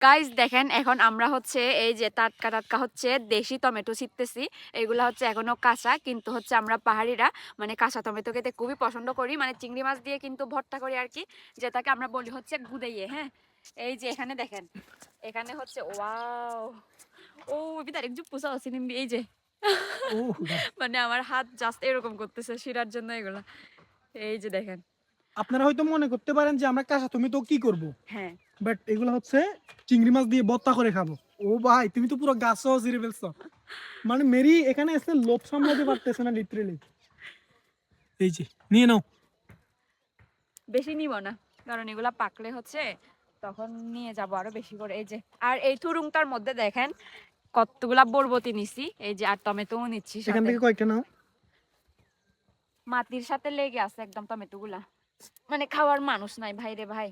Guys দেখেন এখন আমরা হচ্ছে এই যে টাটকা টাটকা হচ্ছে দেশি টমেটো ছিটতেছি। এগুলো হচ্ছে এখনও কাঁচা কিন্তু হচ্ছে আমরা পাহাড়িরা মানে কাঁচা টমেটো খেতে খুবই পছন্দ করি। মানে চিংড়ি মাছ দিয়ে কিন্তু ভর্তা করি আর কি যেটাকে আমরা বলি হচ্ছে গুদাইয়ে হ্যাঁ? এই যে এখানে দেখেন এখানে হচ্ছে ওয়াও! ও বিতার একটু পুষা আছে এই যে। মানে আমার হাত জাস্ট এরকম করতেছে শিরার জন্য এগুলা। এই যে দেখেন আপনারা হয়তো মনে করতে পারেন যে আমরা কাঁচা তুমি তো কি করব? হ্যাঁ। বাট এগুলো হচ্ছে চিংড়ি মাছ দিয়ে বত্তা করে খাব। ও ভাই তুমি তো পুরো গাছ ছিঁড়ে ফেলছো। মানে মেরি এখানে এসে লোভ সামলাতে পারতেছে না লিটারেলি এই যে নিয়ে নাও। বেশি নিব না কারণ এগুলা পাকলে হচ্ছে তখন নিয়ে যাব আরও বেশি করে। এই যে আর এই থুরুংটার মধ্যে দেখেন কতগুলা বরবতি নিছি এই যে আর টমেটোও নিচ্ছি সাথে। থেকে কয়েকটা নাও। মাটির সাথে লেগে আছে একদম টমেটো গুলা মানে খাওয়ার মানুষ নাই ভাই রে ভাই।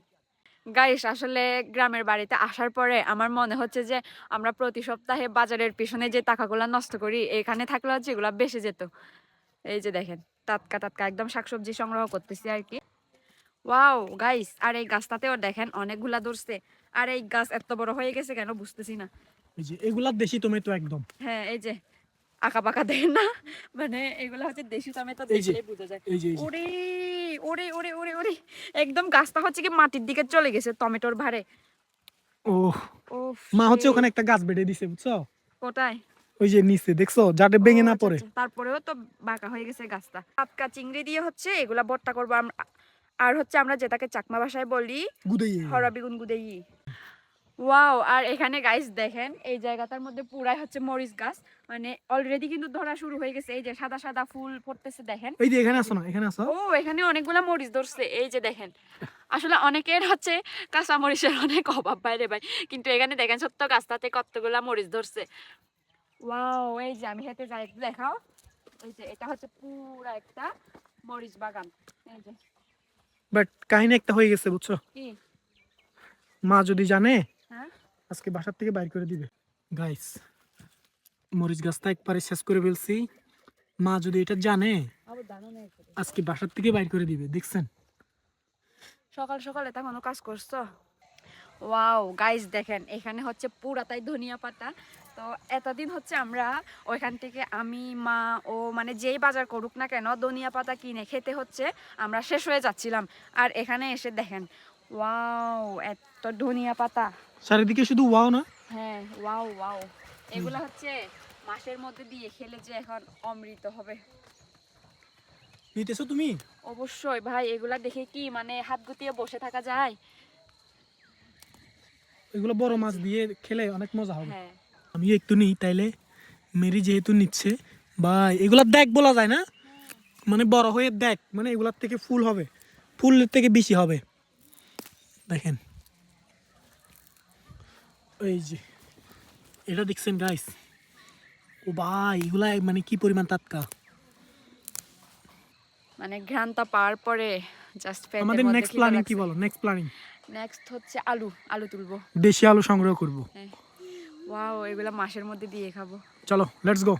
গাইস আসলে গ্রামের বাড়িতে আসার পরে আমার মনে হচ্ছে যে আমরা প্রতি সপ্তাহে বাজারের পিছনে যে টাকাগুলা নষ্ট করি এখানে থাকলে হচ্ছে এগুলা বেঁচে যেত। এই যে দেখেন টাটকা টাটকা একদম শাকসবজি সংগ্রহ করতেছি আর কি। ওয়াও গাইস আর এই গাছটাতেও দেখেন অনেকগুলা ধরছে। আর এই গাছ এত বড় হয়ে গেছে কেন বুঝতেছি না। এই যে এগুলা দেশি টমেটো একদম। হ্যাঁ এই যে আঁকা পাকা দেখেন না। মানে এগুলা হচ্ছে দেশি টমেটো দেখলেই বোঝা যায়। ওরে ওরে ওরে ওরে ওরে। একদম গাছটা হচ্ছে কি মাটির দিকে চলে গেছে টমেটোর ভারে ও মা হচ্ছে ওখানে একটা গাছ বেঁধে দিছে বুঝছ? ওই যে নিচে দেখছ? যাতে ভেঙে না আচ্ছা, পড়ে। আচ্ছা। তারপরেও তো বাঁকা হয়ে গেছে গাছটা। টাটকা চিংড়ি দিয়ে হচ্ছে এগুলা ভর্তা করব আর হচ্ছে আমরা যেটাকে চাকমা ভাষায় বলি গুদেই হরা বেগুন গুদেই ওয়াও আর এখানে গাইস দেখেন এই জায়গাটার মধ্যে পুরাই হচ্ছে মরিচ গাছ। মানে অলরেডি কিন্তু ধরা শুরু হয়ে গেছে এই যে সাদা সাদা ফুল পড়তেছে দেখেন। এই যে এখানে আসো না এখানে আসো। ও এখানে অনেকগুলা মরিচ ধরছে এই যে দেখেন। আসলে অনেকের হচ্ছে কাঁচা মরিচের অনেক অভাব বাইরে ভাই কিন্তু এখানে দেখেন সত্য গাছটাতে কতগুলা মরিচ ধরছে। ওয়াও এই যে আমি হেঁটে যাই একটু দেখাও। এই যে এটা হচ্ছে পুরা একটা মরিচ বাগান এই যে। বাট কাহিনী একটা হয়ে গেছে বুঝছ? কি? মা যদি জানে আজকে বাসার থেকে বাইর করে দিবে। গাইস মরিচ গাছটা একবারে শেষ করে ফেলছি। মা যদি এটা জানে। আজকে বাসার থেকে বাইর করে দিবে দেখছেন? সকাল সকালে তা কোনো কাজ করছ? ওয়াও গাইস দেখেন এখানে হচ্ছে পুরাটাই ধনিয়া পাতা। তো এতদিন হচ্ছে আমরা ওইখান থেকে আমি মা ও মানে যেই বাজার করুক না কেন ধনিয়া পাতা কিনে খেতে হচ্ছে আমরা শেষ হয়ে যাচ্ছিলাম। আর এখানে এসে দেখেন ওয়াও এত ধনিয়া পাতা। চারিদিকে শুধু ওয়াও না? হ্যাঁ ওয়াও ওয়াও এগুলো হচ্ছে মাসের মধ্যে দিয়ে খেলে যে এখন অমৃত হবে। নিতেছো তুমি? অবশ্যই ভাই এগুলা দেখে কি মানে হাত গুটিয়ে বসে থাকা যায়? এগুলো বড় মাছ দিয়ে খেলে অনেক মজা হবে। হ্যাঁ। আমি একটু নিই তাইলে। মেরি যেহেতু নিচ্ছে বা এগুলা দেখ বলা যায় না? মানে বড় হয়ে দেখ মানে এগুলার থেকে ফুল হবে। ফুলের থেকে বেশি হবে। দেখেন। এই যে এটা দেখছেন গাইস ও ভাই এগুলা মানে কি পরিমাণ টাটকা? মানে ঘ্রাণটা পাওয়ার পরে জাস্ট আমাদের নেক্সট প্ল্যানিং কি বলো? নেক্সট প্ল্যানিং নেক্সট হচ্ছে আলু আলু তুলবো। দেশি আলু সংগ্রহ করব। হ্যাঁ। ওয়াও এগুলা মাসের মধ্যে দিয়ে খাব। চলো লেটস গো